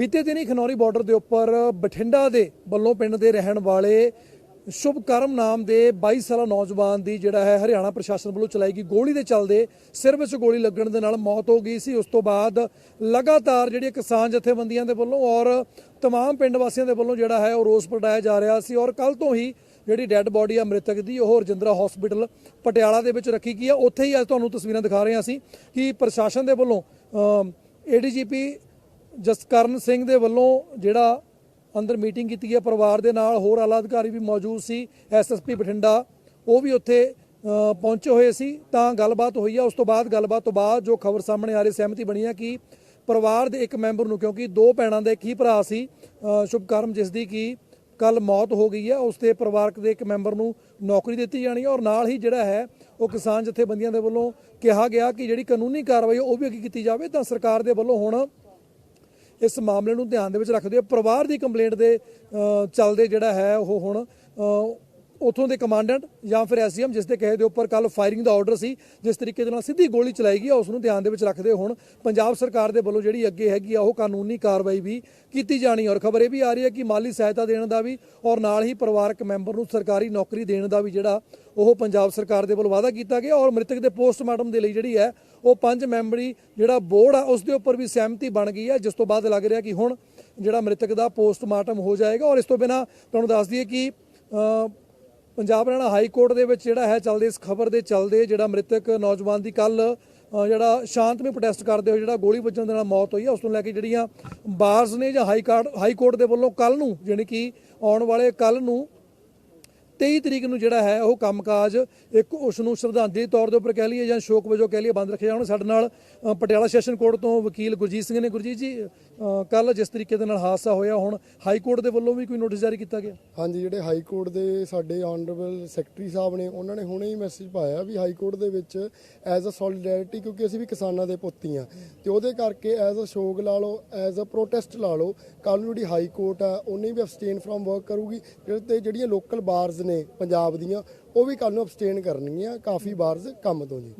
ਬੀਤੇ ਦਿਨੀ ਖਨੌਰੀ ਬਾਰਡਰ ਦੇ ਉੱਪਰ ਬਠਿੰਡਾ ਦੇ ਬੱਲੋਂ ਪਿੰਡ ਦੇ ਰਹਿਣ ਵਾਲੇ ਸ਼ੁਭਕਰਮ ਨਾਮ ਦੇ 22 ਸਾਲਾ ਨੌਜਵਾਨ ਦੀ ਜਿਹੜਾ ਹੈ ਹਰਿਆਣਾ ਪ੍ਰਸ਼ਾਸਨ ਵੱਲੋਂ ਚਲਾਈ ਗਈ ਗੋਲੀ ਦੇ ਚੱਲਦੇ ਸਿਰ ਵਿੱਚ ਗੋਲੀ ਲੱਗਣ ਦੇ ਨਾਲ ਮੌਤ ਹੋ ਗਈ ਸੀ ਉਸ ਤੋਂ ਬਾਅਦ ਲਗਾਤਾਰ ਜਿਹੜੀਆਂ ਕਿਸਾਨ ਜਥੇਬੰਦੀਆਂ ਦੇ ਵੱਲੋਂ ਔਰ तमाम ਪਿੰਡ ਵਾਸੀਆਂ ਦੇ ਵੱਲੋਂ ਜਿਹੜਾ ਹੈ ਉਹ ਰੋਸ ਪ੍ਰਗਟਾਇਆ ਜਾ ਰਿਹਾ ਸੀ ਔਰ ਕੱਲ ਤੋਂ ਹੀ ਜਿਹੜੀ ਡੈੱਡ ਬੋਡੀ ਆ ਮ੍ਰਿਤਕ ਦੀ ਉਹ ਰਜਿੰਦਰਾ ਹਸਪੀਟਲ ਪਟਿਆਲਾ ਦੇ ਵਿੱਚ ਰੱਖੀ ਗਈ ਆ ਉੱਥੇ ਹੀ ਅੱਜ ਤੁਹਾਨੂੰ ਤਸਵੀਰਾਂ ਦਿਖਾ ਰਹੇ ਹਾਂ ਅਸੀਂ ਕਿ ਪ੍ਰਸ਼ਾਸਨ ਦੇ ਵੱਲੋਂ ਏਡੀਜੀਪੀ ਜਸਕਰਨ ਸਿੰਘ ਦੇ ਵੱਲੋਂ ਜਿਹੜਾ ਅੰਦਰ ਮੀਟਿੰਗ ਕੀਤੀ ਹੈ, ਪਰਿਵਾਰ ਦੇ ਨਾਲ ਹੋਰ ਆਲਾ ਅਧਿਕਾਰੀ ਵੀ ਮੌਜੂਦ ਸੀ ਐਸਐਸਪੀ ਬਠਿੰਡਾ, ਉਹ ਵੀ ਉੱਥੇ ਪਹੁੰਚੇ ਹੋਏ ਸੀ। ਤਾਂ ਗੱਲਬਾਤ ਹੋਈ ਆ, ਉਸ ਤੋਂ ਬਾਅਦ, ਗੱਲਬਾਤ ਤੋਂ ਬਾਅਦ ਜੋ ਖਬਰ ਸਾਹਮਣੇ ਆ ਰਹੀ, ਸਹਿਮਤੀ ਬਣੀ ਹੈ ਕਿ ਪਰਿਵਾਰ ਦੇ ਇੱਕ ਮੈਂਬਰ ਨੂੰ, ਕਿਉਂਕਿ ਦੋ ਭੈਣਾਂ ਦੇ ਇੱਕ ਹੀ ਭਰਾ ਸੀ ਸ਼ੁਭਕਰਮ ਜਿਸ ਦੀ ਕਿ ਕੱਲ ਮੌਤ ਹੋ ਗਈ ਹੈ ਉਸ ਦੇ ਪਰਿਵਾਰਕ ਦੇ ਇੱਕ ਮੈਂਬਰ ਨੂੰ ਨੌਕਰੀ ਦਿੱਤੀ ਜਾਣੀ ਹੈ ਔਰ ਨਾਲ ਹੀ ਜਿਹੜਾ ਹੈ, ਉਹ ਕਿਸਾਨ ਜਥੇਬੰਦੀਆਂ ਦੇ ਵੱਲੋਂ ਕਿਹਾ ਗਿਆ ਕਿ ਜਿਹੜੀ ਕਾਨੂੰਨੀ ਕਾਰਵਾਈ ਉਹ ਵੀ ਅੱਗੇ ਕੀਤੀ ਜਾਵੇ। ਤਾਂ ਸਰਕਾਰ ਦੇ ਵੱਲੋਂ ਹੁਣ ਇਸ ਮਾਮਲੇ ਨੂੰ ਧਿਆਨ ਦੇ ਵਿੱਚ ਰੱਖਦੇ ਹੋਏ ਪਰਿਵਾਰ ਦੀ ਕੰਪਲੇਂਟ ਦੇ ਅ, ਚੱਲਦੇ ਜਿਹੜਾ ਹੈ ਉਹ ਹੁਣ ਉਥੋਂ ਦੇ ਕਮਾਂਡੈਂਟ ਜਾਂ ਫਿਰ ਐਸਡੀਐਮ ਜਿਸ ਦੇ ਕਹੇ ਦੇ ਉੱਪਰ ਕੱਲ ਫਾਇਰਿੰਗ ਦਾ ਆਰਡਰ ਸੀ, ਜਿਸ ਤਰੀਕੇ ਦੇ ਨਾਲ ਸਿੱਧੀ ਗੋਲੀ ਚਲਾਈ ਗਈ ਆ, ਉਸ ਨੂੰ ਧਿਆਨ ਦੇ ਵਿੱਚ ਰੱਖਦੇ ਹੁਣ ਪੰਜਾਬ ਸਰਕਾਰ ਦੇ ਵੱਲੋਂ ਜਿਹੜੀ ਅੱਗੇ ਹੈਗੀ ਆ, ਉਹ ਕਾਨੂੰਨੀ ਕਾਰਵਾਈ ਵੀ ਕੀਤੀ ਜਾਣੀ ਔਰ ਖਬਰ ਇਹ ਵੀ ਆ ਰਹੀ ਹੈ ਕਿ ਮਾਲੀ ਸਹਾਇਤਾ ਦੇਣ ਦਾ ਵੀ ਔਰ ਨਾਲ ਹੀ ਪਰਿਵਾਰਕ ਮੈਂਬਰ ਨੂੰ ਸਰਕਾਰੀ ਨੌਕਰੀ ਦੇਣ ਦਾ ਵੀ ਜਿਹੜਾ ਉਹ ਪੰਜਾਬ ਸਰਕਾਰ ਦੇ ਵੱਲੋਂ ਵਾਅਦਾ ਕੀਤਾ ਗਿਆ। ਔਰ ਮ੍ਰਿਤਕ ਦੇ ਪੋਸਟਮਾਰਟਮ ਦੇ ਲਈ ਜਿਹੜੀ ਹੈ, ਉਹ ਪੰਜ ਮੈਂਬਰੀ ਜਿਹੜਾ ਬੋਰਡ ਆ, ਉਸ ਦੇ ਉੱਪਰ ਵੀ ਸਹਿਮਤੀ ਬਣ ਗਈ ਹੈ। ਜਿਸ ਤੋਂ ਬਾਅਦ ਲੱਗ ਰਿਹਾ ਕਿ ਹੁਣ ਜਿਹੜਾ ਮ੍ਰਿਤਕ ਦਾ ਪੋਸਟਮਾਰਟਮ ਹੋ ਜਾਏਗਾ। ਔਰ ਇਸ ਤੋਂ ਬਿਨਾ ਤੁਹਾਨੂੰ ਦੱਸ ਦਈਏ ਕਿ ਪੰਜਾਬ ਹਰਿਆਣਾ ਹਾਈ ਕੋਰਟ ਦੇ ਵਿੱਚ ਜਿਹੜਾ ਹੈ ਚੱਲਦੇ ਇਸ ਖਬਰ ਦੇ ਚੱਲਦੇ ਜਿਹੜਾ ਮ੍ਰਿਤਕ ਨੌਜਵਾਨ ਦੀ ਕੱਲ ਜਿਹੜਾ ਸ਼ਾਂਤਮਈ ਪ੍ਰੋਟੈਸਟ ਕਰਦੇ ਹੋਏ ਜਿਹੜਾ ਗੋਲੀ ਵੱਜਣ ਦੇ ਨਾਲ ਮੌਤ ਹੋਈ ਹੈ, ਉਸ ਤੋਂ ਲੈ ਕੇ ਜਿਹੜੀਆਂ ਬਾਰਸ ਨੇ ਜਾਂ ਹਾਈ ਕੋਰਟ ਹਾਈ ਕੋਰਟ ਦੇ ਵੱਲੋਂ ਕੱਲ ਨੂੰ, ਜਾਣੀ ਕਿ ਆਉਣ ਵਾਲੇ ਕੱਲ ਨੂੰ 23 ਤਰੀਕ ਨੂੰ ਜਿਹੜਾ ਹੈ ਉਹ ਕੰਮਕਾਜ ਇੱਕ ਉਸ ਨੂੰ ਸ਼ਰਧਾਂਜਲੀ ਤੌਰ ਦੇ ਉੱਪਰ ਕਹਿ ਲਈਏ ਜਾਂ ਸ਼ੋਕ ਵਜੋਂ ਕਹਿ ਲਈਏ, ਬੰਦ ਰੱਖਿਆ ਜਾਣਾ ਸਾਡੇ ਨਾਲ ਪਟਿਆਲਾ ਸੈਸ਼ਨ ਕੋਰਟ ਤੋਂ ਵਕੀਲ ਗੁਰਜੀਤ ਸਿੰਘ ਨੇ। ਗੁਰਜੀਤ ਜੀ ਕੱਲ ਜਿਸ ਤਰੀਕੇ ਦੇ ਨਾਲ ਹਾਦਸਾ ਹੋਇਆ, ਹੁਣ ਹਾਈ ਕੋਰਟ ਦੇ ਵੱਲੋਂ ਵੀ ਕੋਈ ਨੋਟਿਸ ਜਾਰੀ ਕੀਤਾ ਗਿਆ? ਹਾਂਜੀ, ਜਿਹੜੇ ਹਾਈ ਕੋਰਟ ਦੇ ਸਾਡੇ ਆਨਰੇਬਲ ਸੈਕਟਰੀ ਸਾਹਿਬ ਨੇ, ਉਹਨਾਂ ਨੇ ਹੁਣੇ ਹੀ ਮੈਸੇਜ ਪਾਇਆ ਵੀ ਹਾਈ ਕੋਰਟ ਦੇ ਵਿੱਚ ਐਜ਼ ਅ ਸੋਲੀਡੈਰਿਟੀ ਕਿਉਂਕਿ ਅਸੀਂ ਵੀ ਕਿਸਾਨਾਂ ਦੇ ਪੁੱਤੀ ਆ ਤੇ ਉਹਦੇ ਕਰਕੇ ਐਜ਼ ਅ ਸ਼ੋਕ ਲਾ ਲਓ ਐਜ਼ ਅ ਪ੍ਰੋਟੈਸਟ ਲਾ ਲਓ ਕੱਲ ਨੂੰ ਜਿਹੜੀ ਹਾਈ ਕੋਰਟ ਆ, ਉਹਨੇ ਵੀ ਅਬਸਟੇਨ ਫਰਮ ਵਰਕ ਕਰੂਗੀ। ਜਿਹੜੇ ਤੇ ਜਿਹੜੀਆਂ ਲੋਕਲ ਬਾਰਸ ਨੇ ਪੰਜਾਬ ਦੀਆਂ ਉਹ ਵੀ ਕੱਲ ਨੂੰ ਅਬਸਟੇਨ ਕਰਨਗੀਆਂ ਕਾਫੀ ਬਾਰਸ ਕੰਮ ਤੋਂ ਜੀ।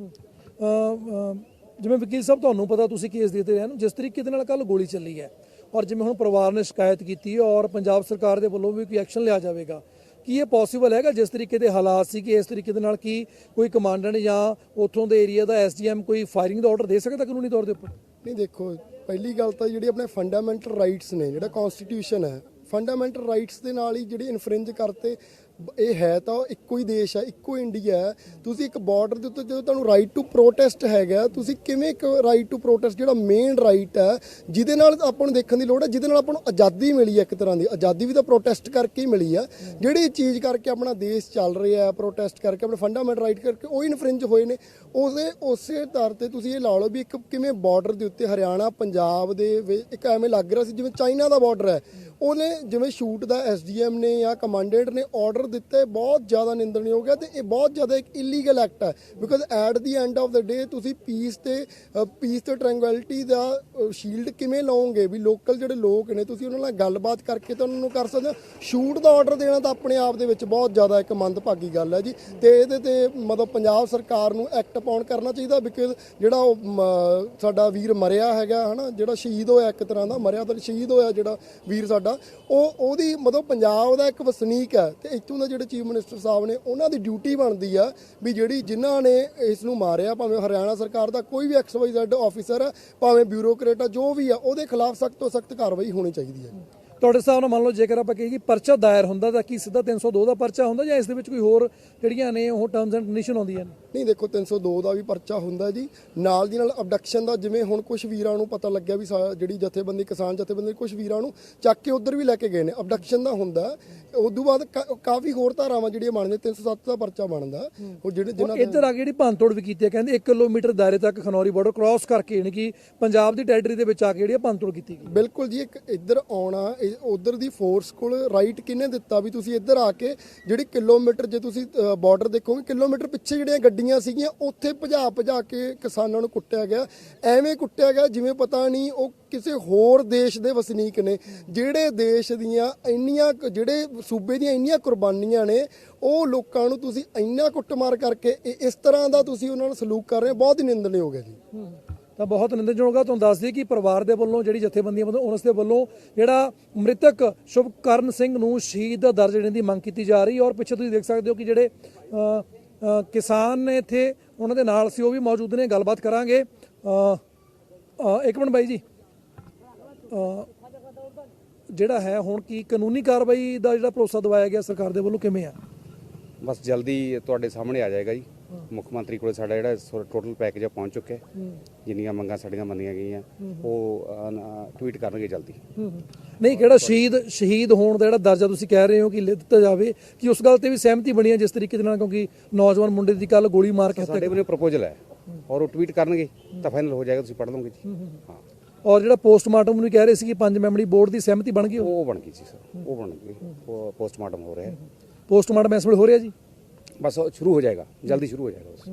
ਜਿਵੇਂ ਵਕੀਲ ਸਾਹਿਬ ਤੁਹਾਨੂੰ ਪਤਾ ਤੁਸੀਂ ਕੇਸ ਦੇਤੇ ਰਹੇ ਨੂੰ ਜਿਸ ਤਰੀਕੇ ਦੇ ਨਾਲ ਕੱਲ ਗੋਲੀ ਚੱਲੀ ਹੈ ਔਰ ਜਿਵੇਂ ਹੁਣ ਪਰਿਵਾਰ ਨੇ ਸ਼ਿਕਾਇਤ ਕੀਤੀ ਹੈ ਔਰ ਪੰਜਾਬ ਸਰਕਾਰ ਦੇ ਵੱਲੋਂ ਵੀ ਕੋਈ ਐਕਸ਼ਨ ਲਿਆ ਜਾਵੇਗਾ ਕੀ ਇਹ ਪੋਸੀਬਲ ਹੈਗਾ ਜਿਸ ਤਰੀਕੇ ਦੇ ਹਾਲਾਤ ਸੀ ਕਿ ਇਸ ਤਰੀਕੇ ਦੇ ਨਾਲ ਕੀ ਕੋਈ ਕਮਾਂਡੈਂਟ ਜਾਂ ਉਥੋਂ ਦੇ ਏਰੀਆ ਦਾ ਐਸਡੀਐਮ ਕੋਈ ਫਾਇਰਿੰਗ ਦਾ ਆਰਡਰ ਦੇ ਸਕਦਾ ਕਾਨੂੰਨੀ ਤੌਰ ਦੇ ਉੱਪਰ? ਨਹੀਂ ਦੇਖੋ ਪਹਿਲੀ ਗੱਲ ਤਾਂ ਜਿਹੜੀ ਆਪਣੇ ਫੰਡਾਮੈਂਟਲ ਰਾਈਟਸ ਨੇ ਜਿਹੜਾ ਕਨਸਟੀਟਿਊਸ਼ਨ ਹੈ ਫੰਡਾਮੈਂਟਲ ਰਾਈਟਸ ਦੇ ਨਾਲ ਹੀ ਜਿਹੜੇ ਇਨਫਰਿੰਜ ਕਰਤੇ ਇਹ ਹੈ ਤਾਂ ਇੱਕੋ ਹੀ ਦੇਸ਼ ਹੈ, ਇੱਕੋ ਇੰਡੀਆ ਹੈ। ਤੁਸੀਂ ਇੱਕ ਬਾਰਡਰ ਦੇ ਉੱਤੇ ਜਦੋਂ ਤੁਹਾਨੂੰ ਰਾਈਟ ਟੂ ਪ੍ਰੋਟੈਸਟ ਹੈਗਾ, ਤੁਸੀਂ ਕਿਵੇਂ ਇੱਕ ਰਾਈਟ ਟੂ ਪ੍ਰੋਟੈਸਟ ਜਿਹੜਾ ਮੇਨ ਰਾਈਟ ਹੈ, ਜਿਹਦੇ ਨਾਲ ਆਪਾਂ ਨੂੰ ਦੇਖਣ ਦੀ ਲੋੜ ਹੈ, ਜਿਹਦੇ ਨਾਲ ਆਪਾਂ ਨੂੰ ਆਜ਼ਾਦੀ ਮਿਲੀ ਹੈ ਇੱਕ ਤਰ੍ਹਾਂ ਦੀ। ਆਜ਼ਾਦੀ ਵੀ ਤਾਂ ਪ੍ਰੋਟੈਸਟ ਕਰਕੇ ਹੀ ਮਿਲੀ ਆ ਜਿਹੜੀ ਚੀਜ਼ ਕਰਕੇ ਆਪਣਾ ਦੇਸ਼ ਚੱਲ ਰਿਹਾ ਹੈ ਪ੍ਰੋਟੈਸਟ ਕਰਕੇ, ਆਪਣੇ ਫੰਡਾਮੈਂਟਲ ਰਾਈਟ ਕਰਕੇ, ਉਹ ਇਨਫਰਿੰਜ ਹੋਏ ਨੇ। ਉਸੇ ਉਸੇ ਤਰ ਤੇ ਤੁਸੀਂ ਇਹ ਲਾ ਲਓ ਵੀ ਇੱਕ ਕਿਵੇਂ ਬਾਰਡਰ ਦੇ ਉੱਤੇ ਹਰਿਆਣਾ, ਪੰਜਾਬ ਦੇ ਵਿੱਚ ਇੱਕ ਐਵੇਂ ਲੱਗ ਰਿਹਾ ਸੀ, ਜਿਵੇਂ ਚਾਈਨਾ ਦਾ ਬਾਰਡਰ ਹੈ। ਉਹਨੇ ਜਿਵੇਂ ਸ਼ੂਟ ਦਾ ਐਸਡੀਐਮ ਨੇ ਜਾਂ ਕਮਾਂਡੈਂਟ ਨੇ ਆਰਡਰ ਦਿੱਤੇ ਬਹੁਤ ਜ਼ਿਆਦਾ ਨਿੰਦਣਯੋਗ ਹੈ ਤੇ ਇਹ ਬਹੁਤ ਜ਼ਿਆਦਾ ਇੱਕ ਇਲੀਗਲ ਐਕਟ ਹੈ because at the end of the day ਤੁਸੀਂ ਪੀਸ ਤੇ ਪੀਸ ਤੇ ਟ੍ਰੈਂਗੁਇਲਿਟੀ ਦਾ ਸ਼ੀਲਡ ਕਿਵੇਂ ਲਾਓਗੇ? ਵੀ ਲੋਕਲ ਜਿਹੜੇ ਲੋਕ ਨੇ ਤੁਸੀਂ ਉਹਨਾਂ ਨਾਲ ਗੱਲਬਾਤ ਕਰਕੇ ਤਾਂ ਉਹਨਾਂ ਨੂੰ ਕਰ ਸਕਦੇ ਹੋ। ਸ਼ੂਟ ਦਾ ਆਰਡਰ ਦੇਣਾ ਤਾਂ ਆਪਣੇ ਆਪ ਦੇ ਵਿੱਚ ਬਹੁਤ ਜ਼ਿਆਦਾ ਇੱਕ ਮੰਦਭਾਗੀ ਗੱਲ ਹੈ ਜੀ ਤੇ ਇਹਦੇ ਤੇ ਮਤਲਬ ਪੰਜਾਬ ਸਰਕਾਰ ਨੂੰ ਐਕਟ ਪਾਉਣ ਕਰਨਾ ਚਾਹੀਦਾ ਬਿਕੋਜ਼ ਜਿਹੜਾ ਉਹ ਸਾਡਾ ਵੀਰ ਮਰਿਆ ਹੈਗਾ, ਹਨਾ, ਜਿਹੜਾ ਸ਼ਹੀਦ ਹੋਇਆ ਇੱਕ ਤਰ੍ਹਾਂ ਦਾ, ਮਰਿਆ ਤਾਂ ਸ਼ਹੀਦ ਹੋਇਆ ਜਿਹੜਾ ਵੀਰ ਸਾਡਾ, ਉਹ, ਉਹਦੀ ਮਤਲਬ ਪੰਜਾਬ ਦਾ ਇੱਕ ਵਸਨੀਕ ਹੈ ਤੇ ਇੱਥੋਂ ਦਾ ਜਿਹੜੇ ਚੀਫ ਮਿਨਿਸਟਰ ਸਾਹਿਬ ਨੇ, ਉਹਨਾਂ ਦੀ ਡਿਊਟੀ ਬਣਦੀ ਆ ਵੀ ਜਿਹੜੀ ਜਿਨ੍ਹਾਂ ਨੇ ਇਸ ਨੂੰ ਮਾਰਿਆ, ਭਾਵੇਂ ਹਰਿਆਣਾ ਸਰਕਾਰ ਦਾ ਕੋਈ ਵੀ ਐਕਸ ਵਾਈ ਜ਼ੈਡ ਆਫੀਸਰ ਭਾਵੇਂ ਬਿਊਰੋਕਰੇਟ ਆ, ਜੋ ਵੀ ਆ, ਉਹਦੇ ਖਿਲਾਫ ਸਖਤ ਤੋਂ ਸਖਤ ਕਾਰਵਾਈ ਹੋਣੀ ਚਾਹੀਦੀ ਹੈ। ਤੁਹਾਡੇ ਹਿਸਾਬ ਨਾਲ ਮੰਨ ਲਓ ਜੇਕਰ ਆਪਾਂ ਕਹੀਏ ਕਿ ਪਰਚਾ ਦਾਇਰ ਹੁੰਦਾ ਤਾਂ ਕੀ ਸਿੱਧਾ 302 ਦਾ ਪਰਚਾ ਹੁੰਦਾ ਜਾਂ ਇਸ ਦੇ ਵਿੱਚ ਕੋਈ ਹੋਰ ਜਿਹੜੀਆਂ ਨੇ ਉਹ ਟਰਮਸ ਐਂਡ ਕੰਡੀਸ਼ਨ ਆਉਂਦੀਆਂ ਨੇ? ਨਹੀਂ ਦੇਖੋ 302 ਦਾ ਵੀ ਪਰਚਾ ਹੁੰਦਾ ਜੀ। ਨਾਲ ਦੀ ਨਾਲ ਅਬਡਕਸ਼ਨ ਦਾ ਜਿਵੇਂ ਹੁਣ ਕੁਝ ਵੀਰਾਂ ਨੂੰ ਪਤਾ ਲੱਗਿਆ ਵੀ ਜਿਹੜੀ ਜਥੇਬੰਦੀ ਕਿਸਾਨ ਜਥੇਬੰਦੀ ਕੁਝ ਵੀਰਾਂ ਨੂੰ ਚੱਕ ਕੇ ਉਧਰ ਵੀ ਲੈ ਕੇ ਗਏ ਨੇ। ਅਬਡਕਸ਼ਨ ਦਾ ਹੁੰਦਾ। ਉਦੋਂ ਬਾਅਦ ਕਾ- ਕਾਫੀ ਹੋਰ ਧਾਰਾਵਾਂ ਜਿਹੜੀਆਂ ਬਣਦੀਆਂ 307 ਦਾ ਪਰਚਾ ਬਣਦਾ। ਉਹ ਜਿਹੜੇ ਜਿਨ੍ਹਾਂ ਇੱਧਰ ਆ ਕੇ ਜਿਹੜੀ ਭੰਨਤੋੜ ਵੀ ਕੀਤੀ ਹੈ ਕਹਿੰਦੇ 1 ਕਿਲੋਮੀਟਰ ਦਾਇਰੇ ਤੱਕ ਖਨੌਰੀ ਬਾਰਡਰ ਕ੍ਰਾਸ ਕਰਕੇ ਯਾਨੀ ਕਿ ਪੰਜਾਬ ਦੀ ਟੈਰੀਟਰੀ ਦੇ ਵਿੱਚ ਆ ਕੇ ਜਿਹੜੀ ਇਹ ਭੰਨਤੋੜ ਕੀਤੀ ਗਈ। ਬਿਲਕੁਲ ਜੀ ਇੱਕ ਇੱਧਰ ਆਉਣਾ ਉਧਰ ਦੀ ਫੋਰਸ ਕੋਲ ਰਾਈਟ ਕਿਹਨੇ ਦਿੱਤਾ ਵੀ ਤੁਸੀਂ ਇੱਧਰ ਆ ਕੇ ਜਿਹੜੀ ਕਿਲੋਮੀਟਰ ਜੇ ਤੁਸੀਂ ਬਾਰਡਰ ਦੇਖੋਗੇ, ਕਿਲੋਮੀਟਰ ਪਿੱਛੇ ਜਿਹੜੀਆਂ ਗੱਡੀਆਂ ਸੀਗੀਆਂ, ਉੱਥੇ ਭਜਾ ਭਜਾ ਕੇ ਕਿਸਾਨਾਂ ਨੂੰ ਕੁੱਟਿਆ ਗਿਆ। ਐਵੇਂ ਕੁੱਟਿਆ ਗਿਆ ਜਿਵੇਂ ਪਤਾ ਨਹੀਂ ਉਹ ਕਿਸੇ ਹੋਰ ਦੇਸ਼ ਦੇ ਵਸਨੀਕ ਨੇ, ਜਿਹੜੇ ਦੇਸ਼ ਦੀਆਂ ਇੰਨੀਆਂ ਜਿਹੜੇ ਸੂਬੇ ਦੀਆਂ ਇੰਨੀਆਂ ਕੁਰਬਾਨੀਆਂ ਨੇ, ਉਹ ਲੋਕਾਂ ਨੂੰ ਤੁਸੀਂ ਇੰਨਾ ਕੁੱਟਮਾਰ ਕਰਕੇ ਇਸ ਤਰ੍ਹਾਂ ਦਾ ਤੁਸੀਂ ਉਹਨਾਂ ਨਾਲ ਸਲੂਕ ਕਰ ਰਹੇ ਹੋ, ਬਹੁਤ ਹੀ ਨਿੰਦਣਯੋਗ ਹੈ ਜੀ। ਤਾਂ ਬਹੁਤ ਨਿੰਦਣਯੋਗ ਆ। ਤੁਹਾਨੂੰ ਦੱਸ ਦਈਏ ਕਿ ਪਰਿਵਾਰ ਦੇ ਵੱਲੋਂ ਜਿਹੜੀ ਜਥੇਬੰਦੀਆਂ ਵੱਲੋਂ ਉਹਨਾਂ ਦੇ ਵੱਲੋਂ ਜਿਹੜਾ ਮ੍ਰਿਤਕ ਸ਼ੁਭਕਰਨ ਸਿੰਘ ਨੂੰ ਸ਼ਹੀਦ ਦਾ ਦਰਜ ਦੇਣ ਦੀ ਮੰਗ ਕੀਤੀ ਜਾ ਰਹੀ ਔਰ ਪਿੱਛੇ ਤੁਸੀਂ ਦੇਖ ਸਕਦੇ ਹੋ ਕਿ ਜਿਹੜੇ ਕਿਸਾਨ ਨੇ ਇੱਥੇ, ਉਹਨਾਂ ਦੇ ਨਾਲ ਸੀ, ਉਹ ਵੀ ਮੌਜੂਦ ਨੇ। ਗੱਲਬਾਤ ਕਰਾਂਗੇ। ਇੱਕ ਮਿੰਟ ਬਾਈ ਜੀ। ਜਿਹੜਾ ਹੈ ਹੁਣ ਕੀ ਕਾਨੂੰਨੀ ਕਾਰਵਾਈ ਦਾ ਜਿਹੜਾ ਭਰੋਸਾ ਦਵਾਇਆ ਗਿਆ ਸਰਕਾਰ ਦੇ ਵੱਲੋਂ ਕਿਵੇਂ ਆ? ਬਸ ਜਲਦੀ ਤੁਹਾਡੇ ਸਾਹਮਣੇ ਆ ਜਾਏਗਾ ਜੀ। ਮੁੱਖ ਮੰਤਰੀ ਕੋਲੇ ਸਾਡਾ ਜਿਹੜਾ ਟੋਟਲ ਪੈਕੇਜ ਪਹੁੰਚ ਚੁੱਕਿਆ ਹੈ। ਜਿੰਨੀਆਂ ਮੰਗਾਂ ਸਾਡੀਆਂ ਮੰਨੀਆਂ ਗਈਆਂ ਉਹ ਟਵੀਟ ਕਰਨਗੇ ਜਲਦੀ। ਨਹੀਂ ਕਿਹੜਾ ਸ਼ਹੀਦ ਸ਼ਹੀਦ ਹੋਣ ਦਾ ਜਿਹੜਾ ਦਰਜਾ ਤੁਸੀਂ ਕਹਿ ਰਹੇ ਹੋ ਕਿ ਲੈ ਦਿੱਤਾ ਜਾਵੇ ਕਿ ਉਸ ਗੱਲ ਤੇ ਵੀ ਸਹਿਮਤੀ ਬਣੀ ਹੈ ਜਿਸ ਤਰੀਕੇ ਦੇ ਨਾਲ ਕਿਉਂਕਿ ਨੌਜਵਾਨ ਮੁੰਡੇ ਦੀ ਕੱਲ ਗੋਲੀ ਮਾਰ ਕੇ ਸਾਡੇ ਵੱਲੋਂ ਪ੍ਰਪੋਜ਼ਲ ਹੈ ਔਰ ਉਹ ਟਵੀਟ ਕਰਨਗੇ ਤਾਂ ਫਾਈਨਲ ਹੋ ਜਾਏਗਾ ਤੁਸੀਂ ਪੜ੍ਹ ਲਓਗੇ ਜੀ। ਹਾਂ ਔਰ ਜਿਹੜਾ ਪੋਸਟਮਾਰਟਮ ਨੂੰ ਕਹਿ ਰਹੇ ਸੀ ਕਿ ਪੰਜ ਮੈਂਬਰੀ ਬੋਰਡ ਦੀ ਸਹਿਮਤੀ ਬਣ ਗਈ ਉਹ? ਬਣ ਗਈ ਸੀ ਸਰ ਉਹ ਬਣ ਗਈ। ਪੋਸਟਮਾਰਟਮ ਹੋ ਰਿਹਾ ਹੈ। ਪੋਸਟਮਾਰਟਮ ਇਸ ਵੇਲੇ ਹੋ ਰਿਹਾ ਜੀ? ਬਸ ਸ਼ੁਰੂ ਹੋ ਜਾਏਗਾ ਜਲਦੀ ਸ਼ੁਰੂ ਹੋ ਜਾਏਗਾ ਬਸ।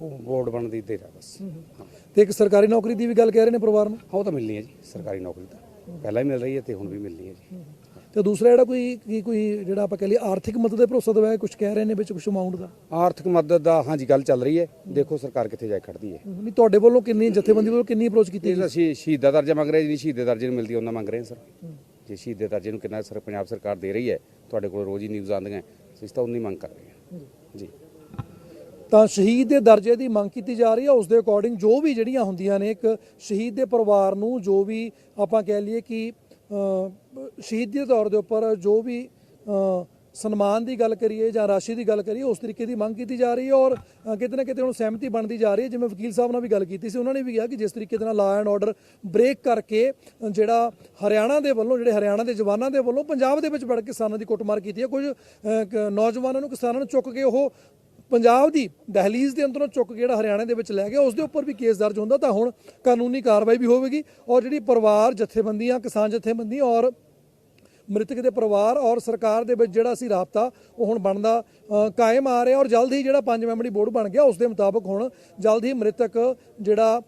ਉਹ ਬੋਰਡ ਬਣਨ ਦੀ ਦੇਰ ਹੈ ਬਸ ਤੇ ਇੱਕ ਸਰਕਾਰੀ ਨੌਕਰੀ ਦੀ ਵੀ ਗੱਲ ਕਹਿ ਰਹੇ ਨੇ ਪਰਿਵਾਰ ਨੂੰ? ਹਾਂ, ਉਹ ਤਾਂ ਮਿਲਣੀ ਹੈ ਜੀ ਸਰਕਾਰੀ ਨੌਕਰੀ ਤਾਂ। ਪਹਿਲਾਂ ਹੀ ਮਿਲ ਰਹੀ ਹੈ ਤੇ ਹੁਣ ਵੀ ਮਿਲਣੀ ਹੈ ਜੀ। ਤੇ ਦੂਸਰਾ ਜਿਹੜਾ ਕੋਈ ਕੀ ਕੋਈ ਜਿਹੜਾ ਆਪਾਂ ਕਹ ਲਈਏ ਆਰਥਿਕ ਮਦਦ ਦੇ ਭਰੋਸਾ ਦਵਾਇਆ ਕੁਝ ਕਹਿ ਰਹੇ ਨੇ ਵਿੱਚ ਕੁਝ ਅਮਾਉਂਟ ਦਾ? ਆਰਥਿਕ ਮਦਦ ਦਾ ਹਾਂਜੀ ਗੱਲ ਚੱਲ ਰਹੀ ਹੈ। ਦੇਖੋ ਸਰਕਾਰ ਕਿੱਥੇ ਜਾ ਕੇ ਖੜਦੀ ਹੈ। ਨਹੀਂ ਤੁਹਾਡੇ ਵੱਲੋਂ ਕਿੰਨੀ ਜਥੇਬੰਦੀ ਵੱਲੋਂ ਕਿੰਨੀ ਅਪਰੋਚ ਕੀਤੀ ਇਹ ਅਸੀਂ ਸ਼ਹੀਦ ਦਾ ਦਰਜਾ ਮੰਗ ਰਹੇ ਜੀ ਸ਼ਹੀਦ ਦੇ ਦਰਜੇ ਨੂੰ ਮਿਲਦੀ ਉਹਨਾਂ ਮੰਗ ਰਹੇ ਸਰ। ਜੇ ਸ਼ਹੀਦ ਦੇ ਦਰਜੇ ਨੂੰ ਕਿੰਨਾ ਸਰ ਪੰਜਾਬ ਸਰਕਾਰ ਦੇ ਰਹੀ ਹੈ ਤੁਹਾਡੇ ਕੋਲ ਰੋਜ਼ ਹੀ ਨਿਊਜ਼ ਆਉਂਦੀਆਂ ਅਸੀਂ ਤਾਂ ਉਨੀ ਮੰਗ ਕਰ ਰਹੇ ਹਾਂ। ਜੀ। ਤਾਂ ਸ਼ਹੀਦ ਦੇ ਦਰਜੇ ਦੀ ਮੰਗ ਕੀਤੀ ਜਾ ਰਹੀ ਹੈ। ਉਸ ਦੇ ਅਕੋਰਡਿੰਗ ਜੋ ਵੀ ਜਿਹੜੀਆਂ ਹੁੰਦੀਆਂ ਨੇ ਇੱਕ ਸ਼ਹੀਦ ਦੇ ਪਰਿਵਾਰ ਨੂੰ ਜੋ ਵੀ ਆਪਾਂ ਕਹਿ ਲਈਏ ਕਿ ਅ, ਸ਼ਹੀਦ ਦੇ ਤੌਰ ਦੇ ਉੱਪਰ ਜੋ ਵੀ ਸਨਮਾਨ ਦੀ ਗੱਲ ਕਰੀਏ ਜਾਂ ਰਾਸ਼ੀ ਦੀ ਗੱਲ ਕਰੀਏ ਉਸ ਤਰੀਕੇ ਦੀ ਮੰਗ ਕੀਤੀ ਜਾ ਰਹੀ ਹੈ ਔਰ ਕਿਤੇ ਨਾ ਕਿਤੇ ਹੁਣ ਸਹਿਮਤੀ ਬਣਦੀ ਜਾ ਰਹੀ ਹੈ। ਜਿਵੇਂ ਵਕੀਲ ਸਾਹਿਬ ਨਾਲ ਵੀ ਗੱਲ ਕੀਤੀ ਸੀ ਉਹਨਾਂ ਨੇ ਵੀ ਕਿਹਾ ਕਿ ਜਿਸ ਤਰੀਕੇ ਦੇ ਨਾਲ ਲਾ ਐਂਡ ਆਰਡਰ ਬ੍ਰੇਕ ਕਰਕੇ ਜਿਹੜਾ ਹਰਿਆਣਾ ਦੇ ਵੱਲੋਂ ਜਿਹੜੇ ਹਰਿਆਣਾ ਦੇ ਜਵਾਨਾਂ ਦੇ ਵੱਲੋਂ ਪੰਜਾਬ ਦੇ ਵਿੱਚ ਵੜ ਕੇ ਕਿਸਾਨਾਂ ਦੀ ਕੁੱਟਮਾਰ ਕੀਤੀ ਹੈ। ਕੁਝ ਅ, ਨੌਜਵਾਨਾਂ ਨੂੰ ਕਿਸਾਨਾਂ ਨੂੰ ਚੁੱਕ ਕੇ ਉਹ ਪੰਜਾਬ ਦੀ ਦਹਲੀਜ਼ ਦੇ ਅੰਦਰੋਂ ਚੁੱਕ ਕੇ ਜਿਹੜਾ ਹਰਿਆਣਾ ਦੇ ਵਿੱਚ ਲੈ ਗਿਆ ਉਸ ਦੇ ਉੱਪਰ ਵੀ ਕੇਸ ਦਰਜ ਹੁੰਦਾ ਤਾਂ ਹੁਣ ਕਾਨੂੰਨੀ ਕਾਰਵਾਈ ਵੀ ਹੋਵੇਗੀ ਔਰ ਜਿਹੜੀ ਪਰਿਵਾਰ ਜਥੇਬੰਦੀਆਂ ਕਿਸਾਨ ਜਥੇਬੰਦੀਆਂ ਔਰ ਮ੍ਰਿਤਕ ਦੇ ਪਰਿਵਾਰ ਔਰ ਸਰਕਾਰ ਦੇ ਵਿੱਚ ਜਿਹੜਾ ਸੀ ਰਾਬਤਾ, ਉਹ ਹੁਣ ਬਣਦਾ ਕਾਇਮ ਆ ਰਿਹਾ ਔਰ ਜਲਦ ਹੀ ਜਿਹੜਾ ਪੰਜ ਮੈਂਬਰੀ ਬੋਰਡ ਬਣ ਗਿਆ, ਉਸ ਦੇ ਮੁਤਾਬਕ ਹੁਣ ਜਲਦ ਹੀ ਮ੍ਰਿਤਕ ਜਿਹੜਾ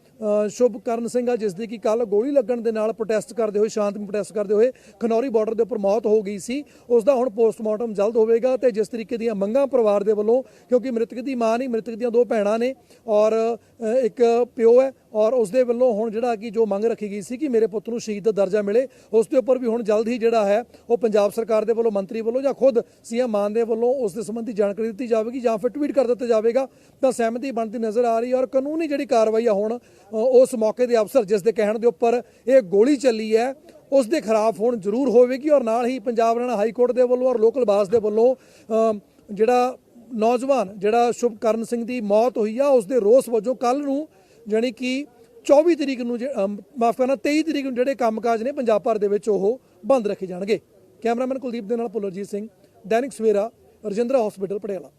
ਸ਼ੁਭਕਰਨ ਸਿੰਘ ਆ ਜਿਸ ਦੀ ਕਿ ਕੱਲ ਗੋਲੀ ਲੱਗਣ ਦੇ ਨਾਲ ਪ੍ਰੋਟੈਸਟ ਕਰਦੇ ਹੋਏ ਸ਼ਾਂਤਮਈ ਪ੍ਰੋਟੈਸਟ ਕਰਦੇ ਹੋਏ ਖਨੌਰੀ ਬਾਰਡਰ ਦੇ ਉੱਪਰ ਮੌਤ ਹੋ ਗਈ ਸੀ। ਉਸ ਦਾ ਹੁਣ ਪੋਸਟਮਾਰਟਮ ਜਲਦ ਹੋਵੇਗਾ ਤੇ ਜਿਸ ਤਰੀਕੇ ਦੀਆਂ ਮੰਗਾਂ ਪਰਿਵਾਰ ਦੇ ਵੱਲੋਂ, ਕਿਉਂਕਿ ਮ੍ਰਿਤਕ ਦੀ ਮਾਂ ਨਹੀਂ, ਮ੍ਰਿਤਕ ਦੀਆਂ ਦੋ ਭੈਣਾਂ ਨੇ ਔਰ ਇੱਕ ਪਿਓ ਹੈ ਔਰ ਉਸ ਦੇ ਵੱਲੋਂ ਹੁਣ ਜਿਹੜਾ ਕਿ ਜੋ ਮੰਗ ਰੱਖੀ ਗਈ ਸੀ ਕਿ ਮੇਰੇ ਪੁੱਤ ਨੂੰ ਸ਼ਹੀਦ ਦਾ ਦਰਜਾ ਮਿਲੇ, ਉਸ ਦੇ ਉੱਪਰ ਵੀ ਹੁਣ ਜਲਦ ਹੀ ਜਿਹੜਾ ਹੈ, ਉਹ ਪੰਜਾਬ ਸਰਕਾਰ ਦੇ ਵੱਲੋਂ, ਮੰਤਰੀ ਵੱਲੋਂ ਜਾਂ ਖੁਦ ਸੀਐਮ ਮਾਨ ਦੇ ਵੱਲੋਂ ਉਸ ਦੇ ਸੰਬੰਧੀ ਜਾਣਕਾਰੀ ਦਿੱਤੀ ਜਾਵੇਗੀ ਜਾਂ ਫਿਰ ਟਵੀਟ ਕਰ ਦਿੱਤਾ ਜਾਵੇਗਾ। ਤਾਂ ਸਹਿਮਤੀ ਬਣਦੀ ਨਜ਼ਰ ਆ ਰਹੀ ਔਰ ਕਾਨੂੰਨੀ ਜਿਹੜੀ ਕਾਰਵਾਈ ਆ ਹੁਣ ਉਸ ਮੌਕੇ ਦੇ ਅਫਸਰ ਜਿਸ ਦੇ ਕਹਿਣ ਦੇ ਉੱਪਰ ਇਹ ਗੋਲੀ ਚੱਲੀ ਹੈ, ਉਸ ਦੇ ਖਿਲਾਫ ਹੁਣ ਜ਼ਰੂਰ ਹੋਵੇਗੀ ਔਰ ਨਾਲ ਹੀ ਪੰਜਾਬ ਹਰਿਆਣਾ ਹਾਈ ਕੋਰਟ ਦੇ ਵੱਲੋਂ ਔਰ ਲੋਕਲ ਬਾਸ ਦੇ ਵੱਲੋਂ ਜਿਹੜਾ ਨੌਜਵਾਨ, ਜਿਹੜਾ ਸ਼ੁਭਕਰਨ ਸਿੰਘ ਦੀ ਮੌਤ ਹੋਈ ਆ, ਉਸ ਦੇ ਰੋਸ ਵਜੋਂ ਕੱਲ ਨੂੰ ਜਾਣੀ ਕਿ 24 ਤਰੀਕ ਨੂੰ ਮਾਫ ਕਰਨਾ 23 ਤਰੀਕ ਨੂੰ ਜਿਹੜੇ ਕੰਮਕਾਜ ਨੇ ਪੰਜਾਬ ਭਰ ਦੇ ਵਿੱਚ ਉਹ ਬੰਦ ਰੱਖੇ ਜਾਣਗੇ। ਕੈਮਰਾਮੈਨ ਕੁਲਦੀਪ ਦੇ ਨਾਲ ਪੁਲਰਜੀਤ ਸਿੰਘ, ਦੈਨਿਕ ਸਵੇਰਾ, ਰਜਿੰਦਰਾ ਹਸਪੀਟਲ ਪਟਿਆਲਾ।